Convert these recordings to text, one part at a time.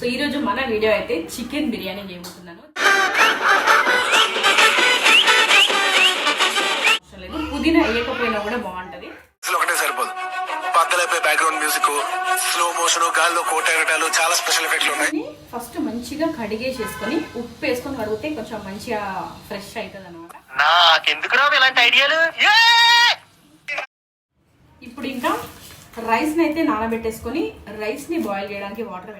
So ఈ రోజు మన వీడియో అయితే చికెన్ బిర్యానీ చేయబోతున్నాను. పుదీనా వేయకపోయినా కూడా బాగుంటది. అసలు ఒకటే సరిపోదు. బ్యాక్గ్రౌండ్ మ్యూజిక్ స్లో మోషన్ గాల్లో కోట ఎగటాలు చాలా స్పెషల్ ఎఫెక్ట్లు ఉన్నాయి. దీన్ని ఫస్ట్ మంచిగా కడిగేసేసుకొని ఉప్పు వేసుకొని కడిగితే కొంచెం మంచిగా ఫ్రెష్ అవుతుంది అనమాట నాకెందుకు రావు ఇలాంటి ఐడియాలు? ఇప్పుడు ఇంకా రైస్ని అయితే నానబెట్టేసుకొని రైస్ని బాయిల్ చేయడానికి వాటర్?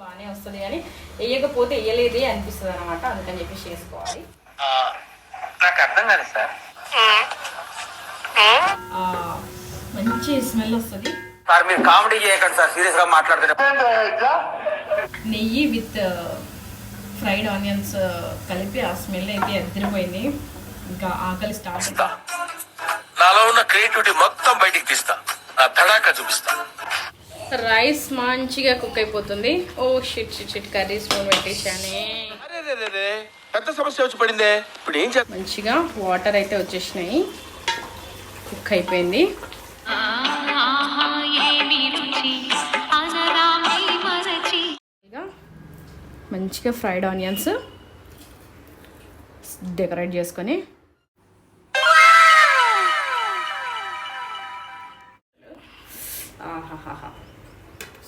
బాగానే వస్తుంది కానీ వేయకపోతే వేయలేదే అనిపిస్తుంది అనమాట అందుకని చెప్పేసి చేసుకోవాలి. నాకు అర్థం కాదు సార్. ఆ, మంచి స్మెల్ వస్తుంది. సార్ మీరు కామెడీ చేయకండి సార్ సీరియస్గా మాట్లాడుతున్నారు నెయ్యి విత్ ఫ్రైడ్ ఆనియన్స్ కలిపి ఆ స్మెల్ అయితే ఎదిరిపోయింది. ఇంకా ఆకలి స్టార్ట్ నాలో ఉన్న క్రియేటివిటీ మొత్తం బయటికి తీస్తా. నా తడాక చూపిస్తా. రైస్ మంచిగా కుక్ అయిపోతుంది. ఓ shit shit shit curry spoon రే. పెద్ద సమస్య వచ్చి పడిందే. ఇప్పుడు ఏం చేద్దాం మంచిగా వాటర్ అయితే వచ్చేసినాయి. కుక్ అయిపోయింది. మంచిగా ఫ్రైడ్ ఆనియన్స్ డెకరేట్ చేసుకొని ఆహాహాహా.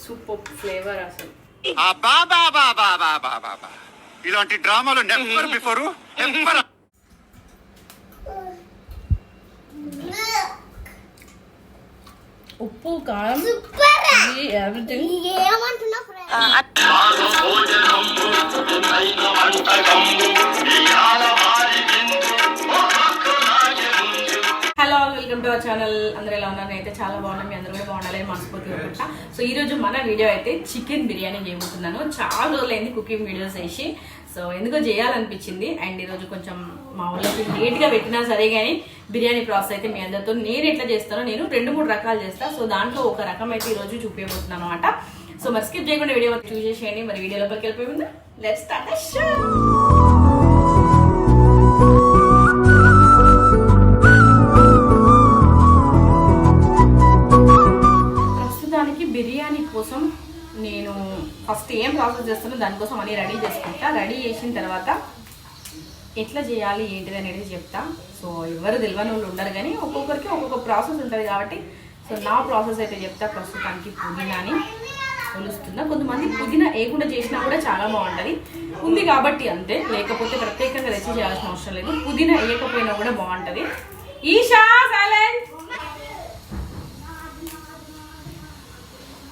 సూపర్ ఫ్లేవర్ అసలు. ఇలాంటి డ్రామాలు నెవర్ బిఫోర్ ఉప్పు కారం everything welcome to our channel. అందరూ ఎలా ఉన్నారు? అయితే చాలా బాగున్నాను. మీ అందరూ కూడా బాగుండాలని మనస్ఫూర్తి అనుకుంటా సో ఈ రోజు మన వీడియో అయితే చికెన్ బిర్యానీ చేయబోతున్నాను. చాలా రోజులైంది కుకింగ్ వీడియోస్ వేసి. సో ఎందుకో చేయాలనిపించింది. అండ్ ఈరోజు కొంచెం మా వాళ్ళకి లేట్గా పెట్టినా సరే కానీ బిర్యానీ ప్రాసెస్ అయితే మీ అందరితో నేను ఎట్లా చేస్తానో నేను రెండు మూడు రకాలు చేస్తాను సో దాంట్లో ఒక రకం అయితే ఈరోజు చూపించబోతున్నాను అనమాట సో మరి స్కిప్ చేయకుండా వీడియో చూసేసేయండి. మరి వీడియోలోకి వెళ్ళిపోయింది వెళ్ళిపోయి లెట్స్ స్టార్ట్ షో బిర్యానీ కోసం నేను ఫస్ట్ ఏం ప్రాసెస్ చేస్తానో దానికోసం అన్నీ రెడీ చేసుకుంటా. రెడీ చేసిన తర్వాత ఎట్లా చేయాలి ఏంటిది అనేది చెప్తా. సో ఎవరు తెలియని వాళ్ళు ఉండరు కానీ ఒక్కొక్కరికి ఒక్కొక్క ప్రాసెస్ ఉంటుంది కాబట్టి సో నా ప్రాసెస్ అయితే చెప్తా. ప్రస్తుతానికి పుదీనాని కొలుస్తున్నా. కొంతమంది పుదీనా వేయకుండా చేసినా కూడా చాలా బాగుంటుంది. ఉంది కాబట్టి అంతే. లేకపోతే ప్రత్యేకంగా రెసిపీ చేయాల్సిన అవసరం లేదు. పుదీనా వేయకపోయినా కూడా బాగుంటుంది. ఈషా సైలెంట్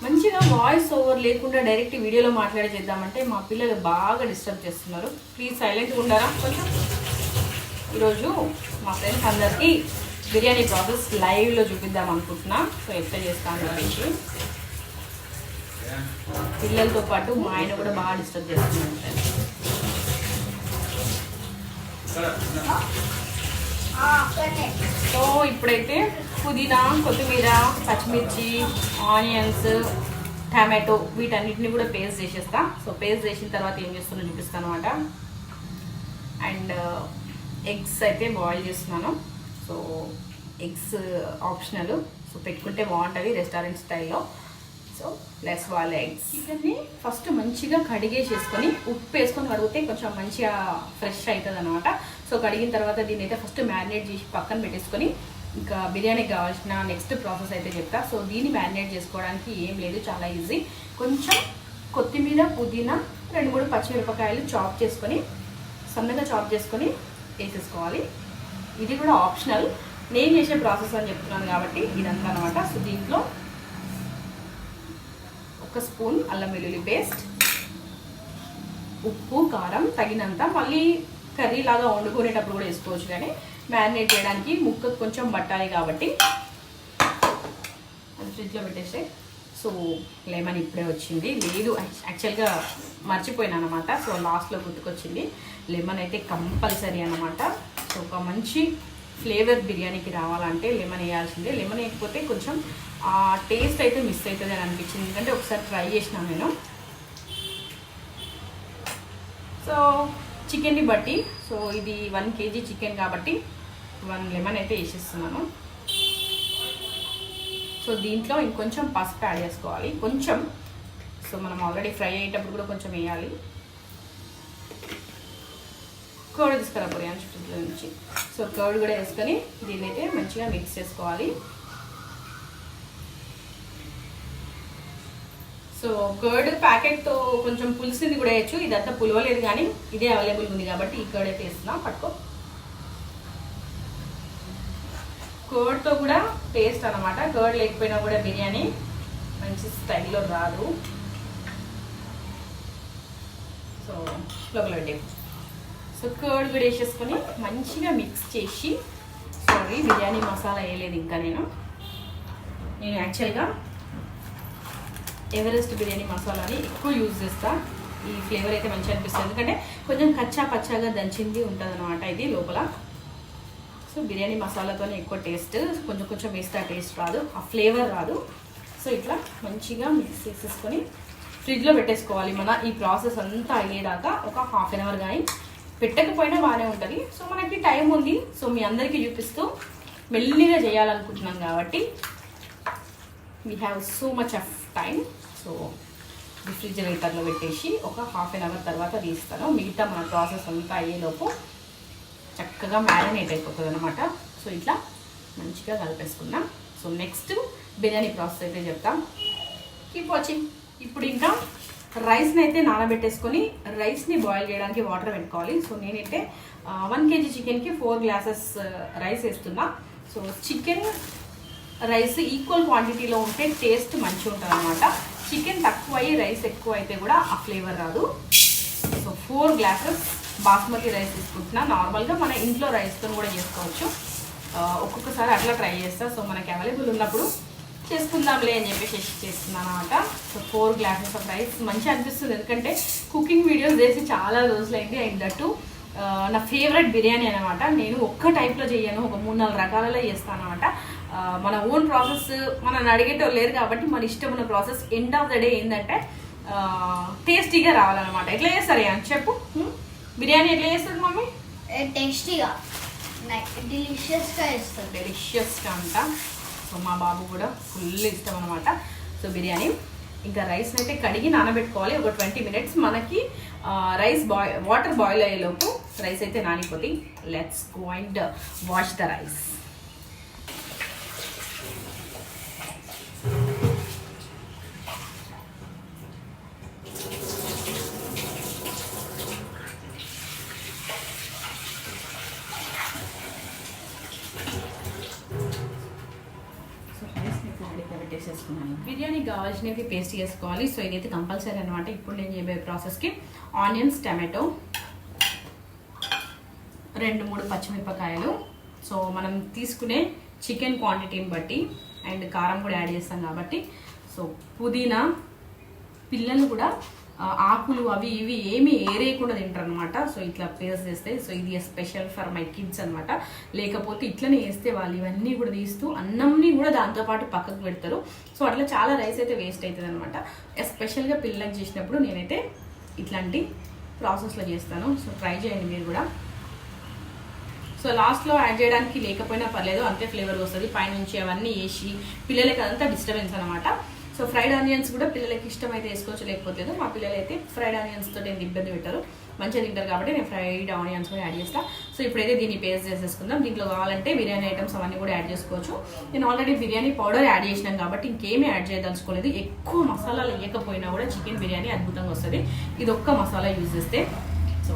మంచిగా వాయిస్ ఓవర్ లేకుండా డైరెక్ట్ వీడియోలో మాట్లాడి చేద్దామంటే మా పిల్లలు బాగా డిస్టర్బ్ చేస్తున్నారు. ప్లీజ్ సైలెంట్గా ఉండరా కొంచెం. ఈరోజు మా ఫ్రెండ్స్ అందరికీ బిర్యానీ ప్రాసెస్ లైవ్లో చూపిద్దాం అనుకుంటున్నా. సో ఎట్లా చేస్తాను చెప్పేసి. పిల్లలతో పాటు మా ఆయన కూడా బాగా డిస్టర్బ్ చేస్తున్నారు. సో ఇప్పుడైతే పుదీనా కొత్తిమీర పచ్చిమిర్చి ఆనియన్స్ టమాటో వీటన్నిటిని కూడా పేస్ట్ చేసేస్తా. సో పేస్ట్ చేసిన తర్వాత ఏం చేస్తున్నా చూపిస్తాను అనమాట అండ్ uh, ఎగ్స్ అయితే బాయిల్ చేస్తున్నాను. So eggs optional. సో పెట్టుకుంటే బాగుంటుంది రెస్టారెంట్ స్టైల్లో. సో లెస్ వాళ్ళ ఎగ్స్. చికెన్ని ఫస్ట్ మంచిగా కడిగేసేసుకొని ఉప్పు వేసుకొని కడిగితే కొంచెం మంచిగా ఫ్రెష్ అవుతుంది అనమాట సో కడిగిన తర్వాత దీన్ని అయితే ఫస్ట్ మ్యారినేట్ చేసి పక్కన పెట్టేసుకొని ఇంకా బిర్యానీకి కావాల్సిన నెక్స్ట్ ప్రాసెస్ అయితే చెప్తా. సో దీన్ని మ్యారినేట్ చేసుకోవడానికి ఏం లేదు చాలా ఈజీ కొంచెం కొత్తిమీర పుదీనా రెండు మూడు పచ్చిమిరపకాయలు చాప్ చేసుకొని సన్నగా చాప్ చేసుకొని వేసేసుకోవాలి. ఇది కూడా ఆప్షనల్ నేను చేసే ప్రాసెస్ అని చెప్తున్నాను కాబట్టి ఇదంతా అనమాట సో దీంట్లో ఒక స్పూన్ అల్లం వెల్లుల్లి పేస్ట్ ఉప్పు కారం తగినంత. మళ్ళీ కర్రీ లాగా వండుకునేటప్పుడు కూడా వేసుకోవచ్చు కానీ మ్యారినేట్ చేయడానికి ముక్కకు కొంచెం పట్టాలి కాబట్టి అది ఫ్రిడ్జ్లో పెట్టేస్తే. సో లెమన్ ఇప్పుడే వచ్చింది. లేదు యాక్చువల్గా మర్చిపోయినా అనమాట సో లాస్ట్లో గుర్తుకొచ్చింది. లెమన్ అయితే కంపల్సరీ అనమాట సో ఒక మంచి ఫ్లేవర్ బిర్యానీకి రావాలంటే లెమన్ వేయాల్సిందే. లెమన్ వేయకపోతే కొంచెం ఆ టేస్ట్ అయితే మిస్ అవుతుంది అని అనిపించింది. ఎందుకంటే ఒకసారి ట్రై చేసినాను నేను. సో చికెన్ని బట్టి సో ఇది వన్ కేజీ చికెన్ కాబట్టి వన్ లెమన్ అయితే వేసేస్తున్నాను. సో దీంట్లో ఇంకొంచెం పసుపు యాడ్ చేసుకోవాలి. కొంచెం సో మనం ఆల్రెడీ ఫ్రై అయ్యేటప్పుడు కూడా కొంచెం వేయాలి. కర్డ్ తీసుకురా పొరియాన్స్ ఫ్రిడ్జ్లో నుంచి. సో కర్డ్ కూడా వేసుకొని దీన్ని అయితే మంచిగా మిక్స్ చేసుకోవాలి. సో కర్డ్ ప్యాకెట్తో కొంచెం పులిసింది కూడా వేయచ్చు. ఇదంతా పులవలేదు కానీ ఇదే అవైలబుల్ ఉంది కాబట్టి ఈ కర్డ్ అయితే వేస్తున్నాం. పట్టుకో. కర్డ్తో కూడా టేస్ట్ అనమాట కర్డ్ లేకపోయినా కూడా బిర్యానీ మంచి స్టైల్లో రాదు. సో లోపల సో కర్డ్ కూడా వేసేసుకొని మంచిగా మిక్స్ చేసి సారీ బిర్యానీ మసాలా వేయలేదు ఇంకా నేను. నేను యాక్చువల్గా ఎవరెస్ట్ బిర్యానీ మసాలాని ఎక్కువ యూజ్ చేస్తా. ఈ ఫ్లేవర్ అయితే మంచిగా అనిపిస్తుంది. ఎందుకంటే కొంచెం కచ్చా పచ్చాగా దంచింది ఉంటుంది అనమాట ఇది లోపల. సో బిర్యానీ మసాలాతోనే ఎక్కువ టేస్ట్ కొంచెం కొంచెం వేస్తే ఆ టేస్ట్ రాదు ఆ ఫ్లేవర్ రాదు. సో ఇట్లా మంచిగా మిక్స్ చేసేసుకొని ఫ్రిడ్జ్లో పెట్టేసుకోవాలి. మన ఈ ప్రాసెస్ అంతా అయ్యేదాకా ఒక హాఫ్ అన్ అవర్ కానీ పెట్టకపోయినా బాగానే ఉంటుంది. సో మనకి టైం ఉంది. సో మీ అందరికీ చూపిస్తూ మెల్లిగా చేయాలనుకుంటున్నాం కాబట్టి we have so much of time. So రిఫ్రిజిరేటర్లో పెట్టేసి ఒక హాఫ్ అన్ అవర్ తర్వాత తీస్తాను. మిగతా మన ప్రాసెస్ అంతా అయ్యేలోపు చక్కగా మ్యారినేట్ అయిపోతుంది అనమాట సో ఇట్లా మంచిగా కలిపేసుకుందాం. సో నెక్స్ట్ బిర్యానీ ప్రాసెస్ అయితే చెప్తాం. కీప్ వాచింగ్ ఇప్పుడు ఇంకా రైస్ని అయితే నానబెట్టేసుకొని రైస్ని బాయిల్ చేయడానికి వాటర్ పెట్టుకోవాలి. సో నేనైతే వన్ కేజీ చికెన్కి ఫోర్ గ్లాసెస్ రైస్ వేస్తున్నా. సో చికెన్ రైస్ ఈక్వల్ క్వాంటిటీలో ఉంటే టేస్ట్ మంచిగా ఉంటుంది అనమాట చికెన్ తక్కువ అయ్యి రైస్ ఎక్కువ అయితే కూడా ఆ ఫ్లేవర్ రాదు. So four glasses basmati rice తీసుకుంటున్నా. నార్మల్గా మన ఇంట్లో రైస్తో కూడా చేసుకోవచ్చు. ఒక్కొక్కసారి అట్లా ట్రై చేస్తా. సో మనకి అవైలబుల్ ఉన్నప్పుడు చేసుకుందాంలే అని చెప్పేసి చేస్తున్నాను అనమాట so four glasses of rice మంచిగా అనిపిస్తుంది. ఎందుకంటే కుకింగ్ వీడియోస్ చేసి చాలా రోజులైంది అండ్ దట్టు నా ఫేవరెట్ బిర్యానీ అనమాట నేను ఒక్క టైప్లో చేయను ఒక మూడు నాలుగు రకాలలో చేస్తాను అనమాట మన ఓన్ ప్రాసెస్ మనల్ని అడిగేటోళ్ళు లేరు కాబట్టి మన ఇష్టం ఉన్న process end of the day ఏంటంటే టేస్టీగా రావాలన్నమాట. ఎట్లా చేస్తారు అని చెప్పు? బిర్యానీ ఎట్లా చేస్తుంది మమ్మీ? టేస్టీగా. డిలీషియస్గా ఇస్తుంది డెలిషియస్గా అంట. సో మా బాబు కూడా ఫుల్ ఇష్టం అనమాట సో బిర్యానీ. ఇంకా రైస్ అయితే కడిగి నానబెట్టుకోవాలి. ఒక ట్వంటీ మినిట్స్ మనకి రైస్ బాయ్ వాటర్ బాయిల్ అయ్యేలోపు రైస్ అయితే నానిపోతాయి let's go and wash the rice పెట్టేసేసుకున్నాను బిర్యానీకి కావాల్సినవి పేస్ట్ చేసుకోవాలి. సో ఇదైతే కంపల్సరీ అనమాట ఇప్పుడు నేను చేయబోయే ప్రాసెస్కి ఆనియన్స్ టమాటో రెండు మూడు పచ్చిమిరపకాయలు. సో మనం తీసుకునే చికెన్ క్వాంటిటీని బట్టి అండ్ కారం కూడా యాడ్ చేస్తాం కాబట్టి. సో పుదీనా పిల్లలు కూడా ఆకులు అవి ఇవి ఏమి ఏరేయకుండా తింటారు అనమాట సో ఇట్లా పేస్ట్ చేస్తే సో ఇది స్పెషల్ ఫర్ మై కిడ్స్ అనమాట లేకపోతే ఇట్లనే వేస్తే వాళ్ళు ఇవన్నీ కూడా తీస్తూ అన్నంని కూడా దాంతోపాటు పక్కకు పెడతారు. సో అట్లా చాలా రైస్ అయితే వేస్ట్ అవుతుంది అనమాట ఎస్పెషల్గా పిల్లలకు చేసినప్పుడు నేనైతే ఇట్లాంటి ప్రాసెస్లో చేస్తాను. సో ట్రై చేయండి మీరు కూడా. సో లాస్ట్లో యాడ్ చేయడానికి లేకపోయినా పర్లేదు అంతే ఫ్లేవర్ వస్తుంది. పైనుంచి అవన్నీ వేసి పిల్లలకి అదంతా డిస్టర్బెన్స్ అనమాట సో ఫ్రైడ్ ఆనియన్స్ కూడా పిల్లలకి ఇష్టమైతే వేసుకోవచ్చు లేకపోతే మా పిల్లలు అయితే ఫ్రైడ్ ఆనియన్స్ తోటి ఏంటి ఇబ్బంది పెట్టారు. మంచిగా తింటారు కాబట్టి నేను ఫ్రైడ్ ఆనియన్స్ కూడా యాడ్ చేస్తాను సో ఇప్పుడైతే దీన్ని పేస్ట్ చేసేసుకుందాం. దీంట్లో కావాలంటే బిర్యానీ ఐటమ్స్ అవన్నీ కూడా యాడ్ చేసుకోవచ్చు. నేను ఆల్రెడీ బిర్యానీ పౌడర్ యాడ్ చేసినాం కాబట్టి ఇంకేమీ యాడ్ చేయదలుచుకోలేదు. ఎక్కువ మసాలాలు వేయకపోయినా కూడా చికెన్ బిర్యానీ అద్భుతంగా వస్తుంది. ఇది ఒక్క మసాలా యూజ్ చేస్తే. So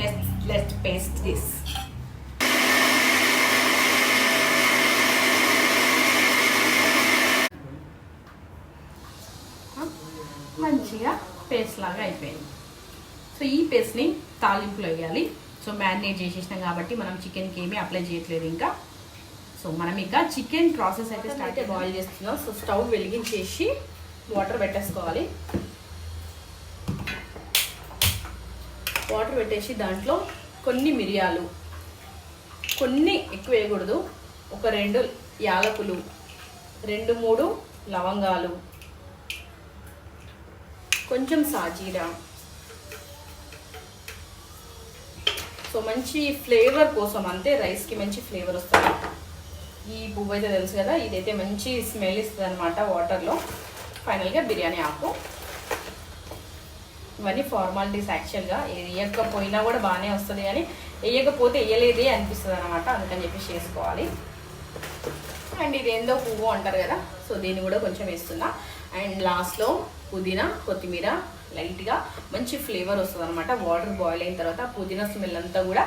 let let paste this మంచిగా పేస్ట్ లాగా అయిపోయింది. సో ఈ పేస్ట్ని తాలింపులో వేయాలి. సో మ్యారినేట్ చేసేసినాం కాబట్టి మనం చికెన్కి ఏమీ అప్లై చేయట్లేదు ఇంకా. సో మనం ఇంకా చికెన్ ప్రాసెస్ అయితే స్టార్ట్ అయితే బాయిల్ చేస్తున్నాం. సో స్టవ్ వెలిగించేసి వాటర్ పెట్టేసుకోవాలి. వాటర్ పెట్టేసి దాంట్లో కొన్ని మిరియాలు కొన్ని ఎక్కువ వేయకూడదు. ఒక రెండు యాలకులు రెండు మూడు లవంగాలు కొంచెం సాజీరా సో మంచి ఫ్లేవర్ కోసం అంతే రైస్కి మంచి ఫ్లేవర్ వస్తుంది. ఈ పువ్వు అయితే తెలుసు కదా ఇదైతే మంచి స్మెల్ ఇస్తుంది అనమాట వాటర్లో. ఫైనల్గా బిర్యానీ ఆకు. ఇవన్నీ ఫార్మాలిటీస్ యాక్చువల్గా. వేయకపోయినా కూడా బాగానే వస్తుంది కానీ వేయకపోతే వేయలేదే అనిపిస్తుంది అనమాట అందుకని చెప్పేసి చేసుకోవాలి అండ్ ఇది ఏందో పువ్వు అంటారు కదా సో దీన్ని కూడా కొంచెం వేస్తున్నా. అండ్ లాస్ట్లో పుదీనా కొత్తిమీర లైట్గా మంచి ఫ్లేవర్ వస్తుంది అనమాట వాటర్ బాయిల్ అయిన తర్వాత పుదీనా స్మెల్ అంతా కూడా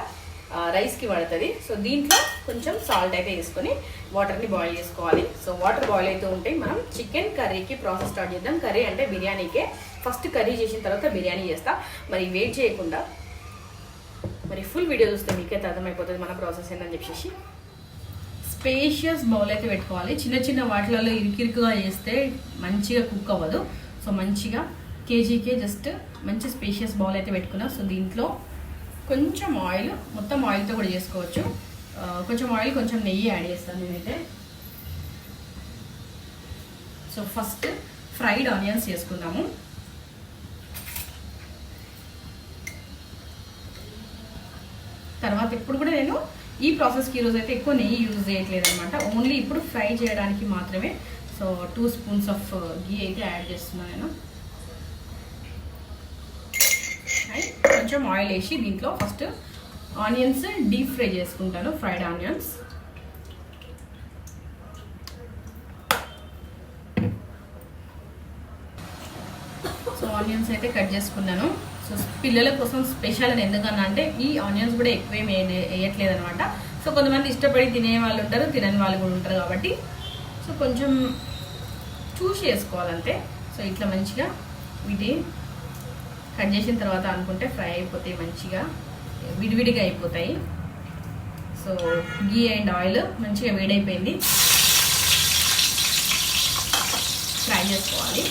రైస్కి పడుతుంది. సో దీంట్లో కొంచెం సాల్ట్ అయితే వేసుకొని వాటర్ని బాయిల్ చేసుకోవాలి. సో వాటర్ బాయిల్ అవుతూ ఉంటే మనం చికెన్ కర్రీకి ప్రాసెస్ స్టార్ట్ చేద్దాం. కర్రీ అంటే బిర్యానీకే. ఫస్ట్ కర్రీ చేసిన తర్వాత బిర్యానీ చేస్తా. మరి వెయిట్ చేయకుండా మరి ఫుల్ వీడియో చూస్తే మీకైతే అర్థమైపోతుంది మన ప్రాసెస్ ఏందని చెప్పేసి. స్పేషియస్ బౌల్ అయితే పెట్టుకోవాలి. చిన్న చిన్న వాటిలలో ఇరుకిరుకుగా చేస్తే మంచిగా కుక్ అవ్వదు. సో మంచిగా కేజీకే జస్ట్ మంచి స్పేషియస్ బౌల్ అయితే పెట్టుకున్నా. సో దీంట్లో కొంచెం ఆయిల్ మొత్తం ఆయిల్తో కూడా చేసుకోవచ్చు. కొంచెం ఆయిల్ కొంచెం నెయ్యి యాడ్ చేస్తాను నేనైతే. సో ఫస్ట్ ఫ్రైడ్ ఆనియన్స్ చేసుకుందాము. తర్వాత ఇప్పుడు కూడా నేను ఈ ప్రాసెస్కి ఈరోజు అయితే ఎక్కువ నెయ్యి యూజ్ చేయట్లేదు అనమాట ఓన్లీ ఇప్పుడు ఫ్రై చేయడానికి మాత్రమే. So two spoons of ghee అయితే యాడ్ చేస్తున్నాను నేను అండ్ కొంచెం ఆయిల్ వేసి దీంట్లో ఫస్ట్ ఆనియన్స్ డీప్ ఫ్రై చేసుకుంటాను ఫ్రైడ్ ఆనియన్స్. సో ఆనియన్స్ అయితే కట్ చేసుకున్నాను. సో పిల్లల కోసం స్పెషల్ అని ఎందుకన్నా అంటే ఈ ఆనియన్స్ కూడా ఎక్కువేం వేయట్లేదు అనమాట సో కొంతమంది ఇష్టపడి తినే వాళ్ళు ఉంటారు తినని వాళ్ళు కూడా ఉంటారు కాబట్టి. సో కొంచెం చూసి వేసుకోవాలంతే. సో ఇట్లా మంచిగా వీటి కట్ చేసిన తర్వాత అనుకుంటే ఫ్రై అయిపోతాయి మంచిగా విడివిడిగా అయిపోతాయి. సో గీ అండ్ ఆయిల్ మంచిగా వేడైపోయింది. ఫ్రై చేసుకోవాలి.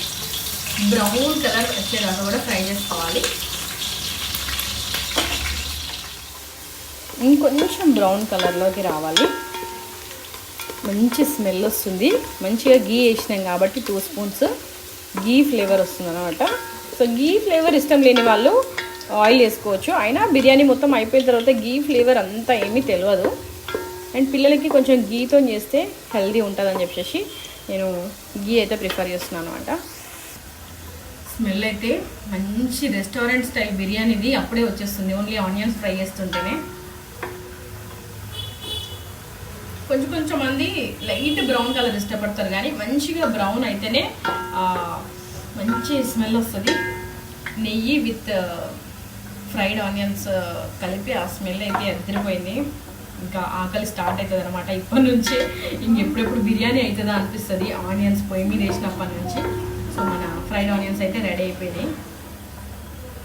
బ్రౌన్ కలర్ వచ్చేదాకా కూడా ఫ్రై చేసుకోవాలి. ఇంకొంచెం బ్రౌన్ కలర్లోకి రావాలి. మంచి స్మెల్ వస్తుంది. మంచిగా గీ వేసినాం కాబట్టి టూ స్పూన్స్ గీ ఫ్లేవర్ వస్తుంది అనమాట సో గీ ఫ్లేవర్ ఇష్టం లేని వాళ్ళు ఆయిల్ వేసుకోవచ్చు. అయినా బిర్యానీ మొత్తం అయిపోయిన తర్వాత గీ ఫ్లేవర్ అంతా ఏమీ తెలియదు. అండ్ పిల్లలకి కొంచెం గీతో చేస్తే హెల్దీ ఉంటుందని చెప్పేసి నేను గీ అయితే ప్రిఫర్ చేస్తున్నాను అనమాట స్మెల్ అయితే మంచి రెస్టారెంట్ స్టైల్ బిర్యానీది అప్పుడే వచ్చేస్తుంది. ఓన్లీ ఆనియన్స్ ఫ్రై చేస్తుంటేనే. కొంచెం కొంచెం మంది లైట్ బ్రౌన్ కలర్ ఇష్టపడతారు కానీ మంచిగా బ్రౌన్ అయితేనే మంచి స్మెల్ వస్తుంది. నెయ్యి విత్ ఫ్రైడ్ ఆనియన్స్ కలిపి ఆ స్మెల్ అయితే ఎదిరిపోయింది. ఇంకా ఆకలి స్టార్ట్ అవుతుంది అనమాట ఇప్పటి నుంచే. ఇంకెప్పుడెప్పుడు బిర్యానీ అవుతుందా అనిపిస్తుంది. ఆనియన్స్ పొయ్యి మీద వేసినప్పటి నుంచి. సో మన ఫ్రైడ్ ఆనియన్స్ అయితే రెడీ అయిపోయినాయి.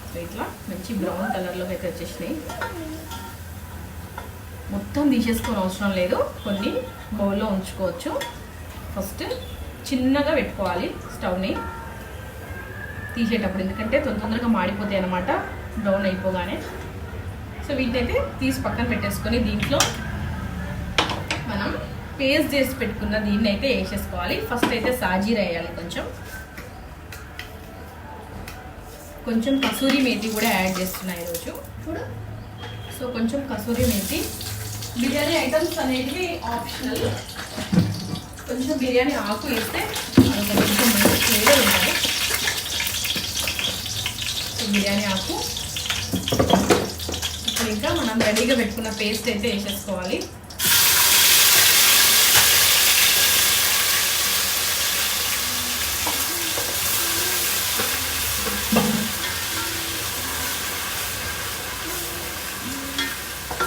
సో ఇట్లా మంచి బ్రౌన్ కలర్లోకి అయితే వచ్చేసినాయి. మొత్తం తీసేసుకోని అవసరం లేదు. కొన్ని బౌల్లో ఉంచుకోవచ్చు. ఫస్ట్ చిన్నగా పెట్టుకోవాలి స్టవ్ని. తీసేటప్పుడు ఎందుకంటే తొందర తొందరగా మాడిపోతాయి అనమాట బ్రౌన్ అయిపోగానే. సో వీటిని అయితే తీసి పక్కన పెట్టేసుకొని దీంట్లో మనం పేస్ట్ చేసి పెట్టుకున్న దీన్ని అయితే వేసేసుకోవాలి. ఫస్ట్ అయితే సాజీరా వేయాలి కొంచెం. కొంచెం కసూరి మేతి కూడా యాడ్ చేస్తున్నా ఈరోజు. ఇప్పుడు సో కొంచెం కసూరి మేతి. బిర్యానీ ఐటమ్స్ అనేటివి ఆప్షనల్. కొంచెం బిర్యానీ ఆకు వేస్తే కొంచెం మంచి ఫ్లేవర్ ఉంటుంది. బిర్యానీ ఆకు. ఇప్పుడు ఇంకా మనం రెడీగా పెట్టుకున్న పేస్ట్ అయితే వేసేసుకోవాలి.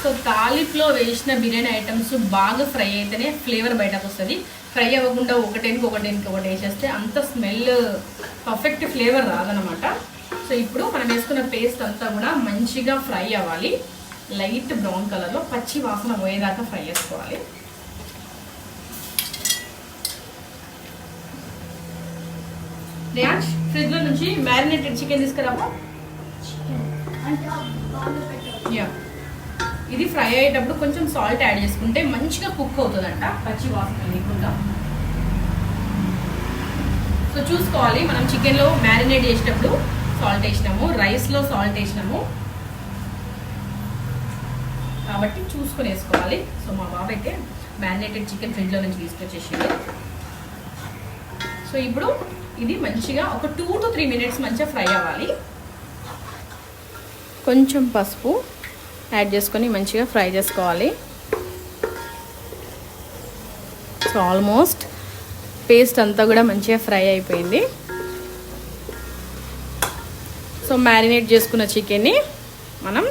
సో తాలిప్లో వేసిన బిర్యానీ ఐటమ్స్ బాగా ఫ్రై అయితేనే ఫ్లేవర్ బయటకు వస్తుంది. ఫ్రై అవ్వకుండా ఒకటేనికి ఒకటేనికి ఒకటి వేసేస్తే అంత స్మెల్ పర్ఫెక్ట్ ఫ్లేవర్ రాదనమాట సో ఇప్పుడు మనం వేసుకున్న పేస్ట్ అంతా కూడా మంచిగా ఫ్రై అవ్వాలి. లైట్ బ్రౌన్ కలర్లో పచ్చి వాసన పోయేదాకా ఫ్రై చేసుకోవాలి. రియాన్స్ ఫ్రిడ్జ్లో నుంచి మ్యారినేటెడ్ చికెన్ తీసుకురామా యా ఇది ఫ్రై అయ్యేటప్పుడు కొంచెం సాల్ట్ యాడ్ చేసుకుంటే మంచిగా కుక్ అవుతుందంట పచ్చి వాసన లేకుండా. సో చూసుకోవాలి మనం చికెన్లో మ్యారినేట్ చేసేటప్పుడు సాల్ట్ వేసినాము రైస్లో సాల్ట్ వేసినాము. కాబట్టి చూసుకొని వేసుకోవాలి సో మా బాబు అయితే మ్యారినేటెడ్ చికెన్ ఫ్రిడ్జ్లో నుంచి తీసుకొచ్చేసింది. సో ఇప్పుడు ఇది మంచిగా ఒక టూ టు త్రీ మినిట్స్ మంచిగా ఫ్రై అవ్వాలి. కొంచెం పసుపు యాడ్ చేసుకొని మంచిగా ఫ్రై చేసుకోవాలి. సో ఆల్మోస్ట్ పేస్ట్ అంతా కూడా మంచిగా ఫ్రై అయిపోయింది. సో మ్యారినేట్ చేసుకున్న చికెన్ని మనం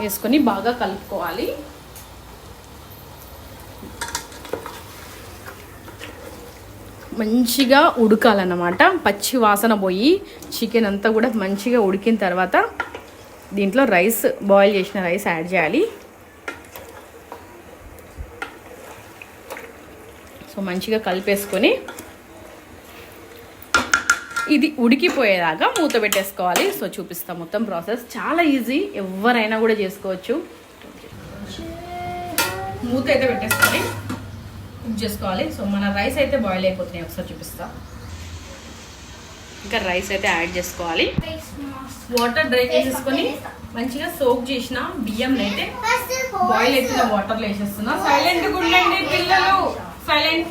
వేసుకొని బాగా కలుపుకోవాలి. మంచిగా ఉడకాలన్నమాట. పచ్చి వాసన పోయి చికెన్ అంతా కూడా మంచిగా ఉడికిన తర్వాత దీంట్లో రైస్ బాయిల్ చేసిన రైస్ యాడ్ చేయాలి. సో మంచిగా కలిపేసుకొని ఇది ఉడికిపోయేదాకా మూత పెట్టేసుకోవాలి. సో చూపిస్తాం మొత్తం ప్రాసెస్. చాలా ఈజీ. ఎవరైనా కూడా చేసుకోవచ్చు. మూత అయితే పెట్టేసుకొని కుక్ చేసుకోవాలి. సో మన రైస్ అయితే బాయిల్ అయిపోతున్నాయి. ఒకసారి చూపిస్తా. ఇంకా రైస్ అయితే యాడ్ చేసుకోవాలి. వాటర్ డ్రై చేసేసుకొని మంచిగా సోక్ చేసిన బియ్యం అయితే బాయిల్ అవుతున్న వాటర్లో వేసేస్తున్నా. సైలెంట్ ఉండండి పిల్లలు. సైలెంట్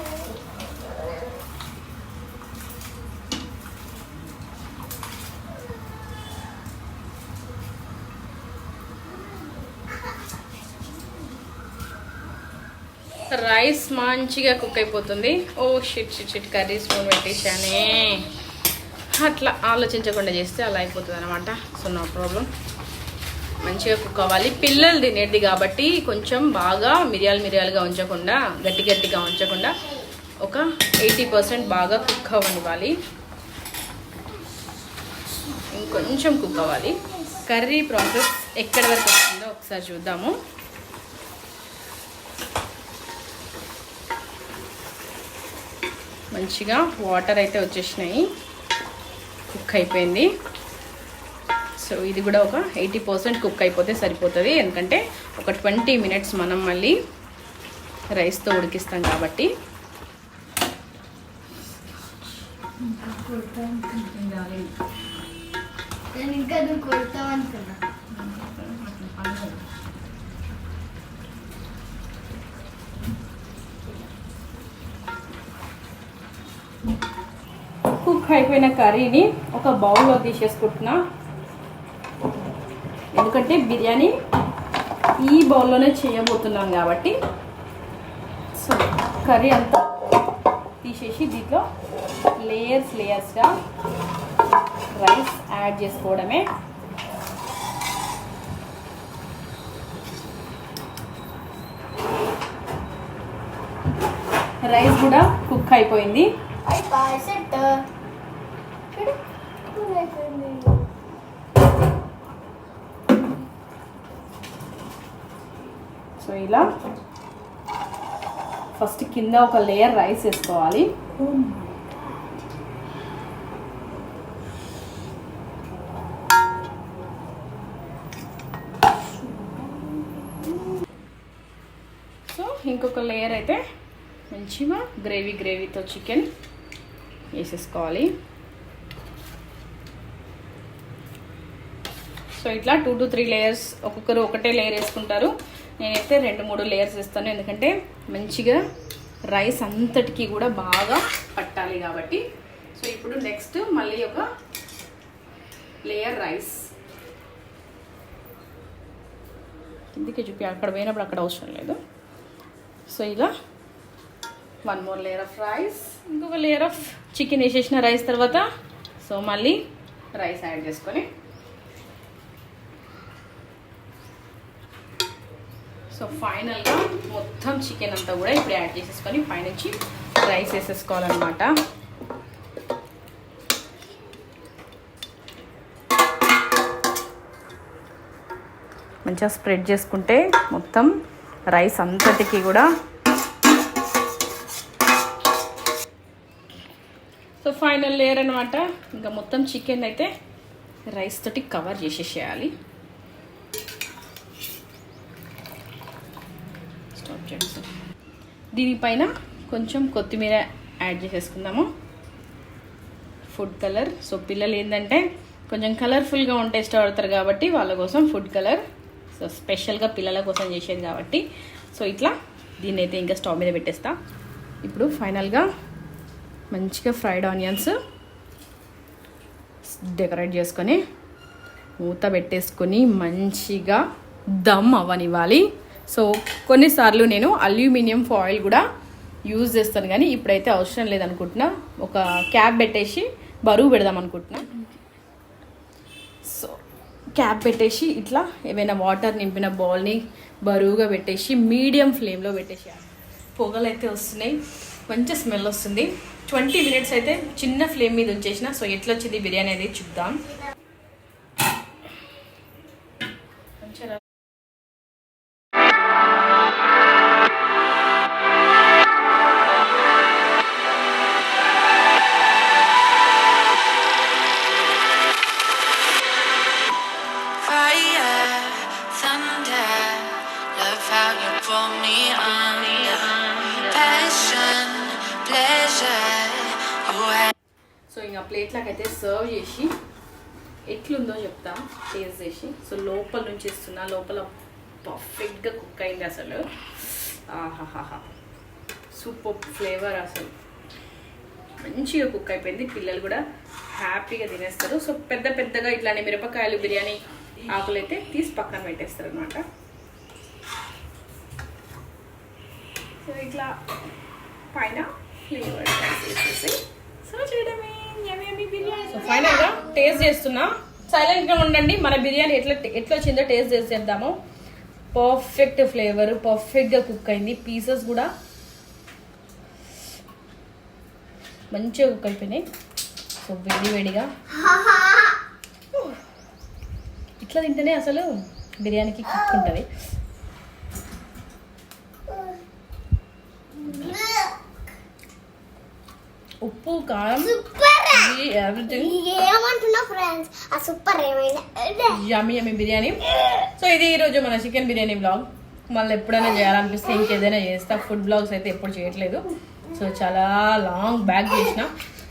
రైస్ మంచిగా కుక్ అయిపోతుంది. ఓ shit shit shit curry spoon పెట్టేశానే. అట్లా ఆలోచించకుండా చేస్తే అలా అయిపోతుంది అనమాట సో నో ప్రాబ్లం మంచిగా కుక్ అవ్వాలి పిల్లలు తినేది కాబట్టి కొంచెం బాగా మిరియాలు మిరియాలుగా ఉంచకుండా గట్టి గట్టిగా ఉంచకుండా ఒక ఎయిటీ పర్సెంట్ బాగా కుక్ అవ్వనివ్వాలి ఇంకొంచెం కుక్ అవ్వాలి కర్రీ ప్రాసెస్ ఎక్కడి వరకు వస్తుందో ఒకసారి చూద్దాము. మంచిగా వాటర్ అయితే వచ్చేసినాయి. కుక్ అయిపోయింది సో ఇది కూడా ఒక ఎయిటీ పర్సెంట్ కుక్ అయిపోతే సరిపోతుంది. ఎందుకంటే ఒక ట్వంటీ మినిట్స్ మనం మళ్ళీ రైస్తో ఉడికిస్తాం కాబట్టి. కుక్ అయిపోయిన కర్రీని ఒక బౌల్లో తీసేసుకుంటున్నా. ఎందుకంటే బిర్యానీ ఈ బౌల్లోనే చేయబోతున్నాం కాబట్టి. సో కర్రీ అంతా తీసేసి దీంట్లో లేయర్స్ లేయర్స్గా రైస్ యాడ్ చేసుకోవడమే. రైస్ కూడా కుక్ అయిపోయింది అయిపోయి సెట్ చూడు కూల్ అయిపోయింది సో ఇలా. ఫస్ట్ కింద ఒక లేయర్ రైస్ వేసుకోవాలి. సో ఇంకొక లేయర్ అయితే మంచిగా గ్రేవీ గ్రేవీతో చికెన్ వేసేసుకోవాలి. సో ఇట్లా టూ టు త్రీ లేయర్స్ ఒక్కొక్కరు ఒకటే లేయర్ వేసుకుంటారు. నేనైతే రెండు మూడు లేయర్స్ ఇస్తాను ఎందుకంటే మంచిగా రైస్ అంతటికి కూడా బాగా పట్టాలి కాబట్టి. సో ఇప్పుడు నెక్స్ట్ మళ్ళీ ఒక లేయర్ రైస్ కిందికి చూపి అక్కడ పోయినప్పుడు అక్కడ అవసరం లేదు. సో ఇలా one more layer of rice ఇంకొక లేయర్ ఆఫ్ చికెన్ వేసేసిన రైస్ తర్వాత. సో మళ్ళీ రైస్ యాడ్ చేసుకొని సో ఫైనల్గా మొత్తం చికెన్ అంతా కూడా ఇప్పుడు యాడ్ చేసేసుకొని పైనుంచి రైస్ వేసేసుకోవాలన్నమాట. మంచిగా స్ప్రెడ్ చేసుకుంటే మొత్తం రైస్ అంతటికి కూడా సో ఫైనల్ లేయర్ అనమాట ఇంకా మొత్తం చికెన్ అయితే రైస్ తోటి కవర్ చేసేసేయాలి స్టాప్ చేస్తాం దీనిపైన కొంచెం కొత్తిమీర యాడ్ చేసేసుకుందాము. ఫుడ్ కలర్ సో పిల్లలు ఏంటంటే కొంచెం కలర్ఫుల్గా ఉంటే ఇష్టపడతారు కాబట్టి వాళ్ళ కోసం ఫుడ్ కలర్ సో స్పెషల్గా పిల్లల కోసం చేసేది కాబట్టి. సో ఇట్లా దీన్ని అయితే ఇంకా స్టవ్ మీద పెట్టేస్తా. ఇప్పుడు ఫైనల్గా మంచిగా ఫ్రైడ్ ఆనియన్స్ డెకరేట్ చేసుకొని మూత పెట్టేసుకొని మంచిగా దమ్ అవ్వనివ్వాలి. సో కొన్నిసార్లు నేను అల్యూమినియం ఫాయిల్ కూడా యూజ్ చేస్తాను కానీ ఇప్పుడైతే అవసరం లేదనుకుంటున్నా. ఒక క్యాప్ పెట్టేసి బరువు పెడదాం అనుకుంటున్నా. సో క్యాప్ పెట్టేసి ఇట్లా ఏమైనా వాటర్ నింపిన బౌల్ని బరువుగా పెట్టేసి మీడియం ఫ్లేమ్లో పెట్టేసి పొగలు అయితే వస్తున్నాయి. మంచి స్మెల్ వస్తుంది. ట్వంటీ మినిట్స్ అయితే చిన్న ఫ్లేమ్ మీద ఉంచేసిన సో ఎట్లా వచ్చింది బిర్యానీ అనేది చూద్దాం. అయింది అసలు. ఆహాహాహా. సూపర్ ఫ్లేవర్ అసలు. మంచిగా కుక్ అయిపోయింది. పిల్లలు కూడా హ్యాపీగా తినేస్తారు. సో పెద్ద పెద్దగా ఇట్లాంటి మిరపకాయలు బిర్యానీ ఆకులు అయితే తీసి పక్కన పెట్టేస్తారు అనమాట సో ఇట్లా పైన ఫ్లేవర్ వేసేసి సో చేయడమే. సో ఫైనల్గా టేస్ట్ చేస్తున్నా. సైలెంట్గా ఉండండి. మన బిర్యానీ ఎట్లా ఎట్లా వచ్చిందో టేస్ట్ చేసి చేద్దాము పర్ఫెక్ట్ ఫ్లేవర్ పర్ఫెక్ట్గా కుక్ అయింది. పీసెస్ కూడా మంచిగా కుక్ అయిపోయినాయి. సో వేడి వేడిగా. ఇట్లా తింటేనే అసలు బిర్యానీకి కిక్ ఉంటుంది. ఉప్పు కారం. ఎవ్రీథింగ్ ఏమంటున్నా ఫ్రెండ్స్ ఆ సూపర్ ఏమైనా యమ్మీ యమ్మీ బిర్యానీ. సో ఇది ఈరోజు మన చికెన్ బిర్యానీ బ్లాగ్ మళ్ళీ ఎప్పుడైనా చేయాలనిపిస్తే ఇంకేదైనా చేస్తా. ఫుడ్ బ్లాగ్స్ అయితే ఎప్పుడు చేయట్లేదు. సో చాలా లాంగ్ బ్యాక్ చేసిన.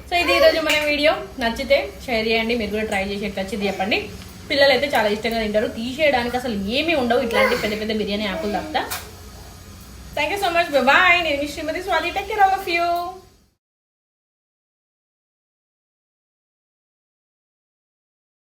సో ఇది ఈరోజు మన వీడియో. నచ్చితే షేర్ చేయండి. మీరు కూడా ట్రై చేసి ఎట్లా వచ్చింది చెప్పండి. పిల్లలు అయితే చాలా ఇష్టంగా తింటారు. తీసేయడానికి అసలు ఏమీ ఉండవు. ఇట్లాంటి పెద్ద పెద్ద బిర్యానీ ఆకులు తప్ప. Thank you so much bye నేను Srimathi Swathi. Take care all of you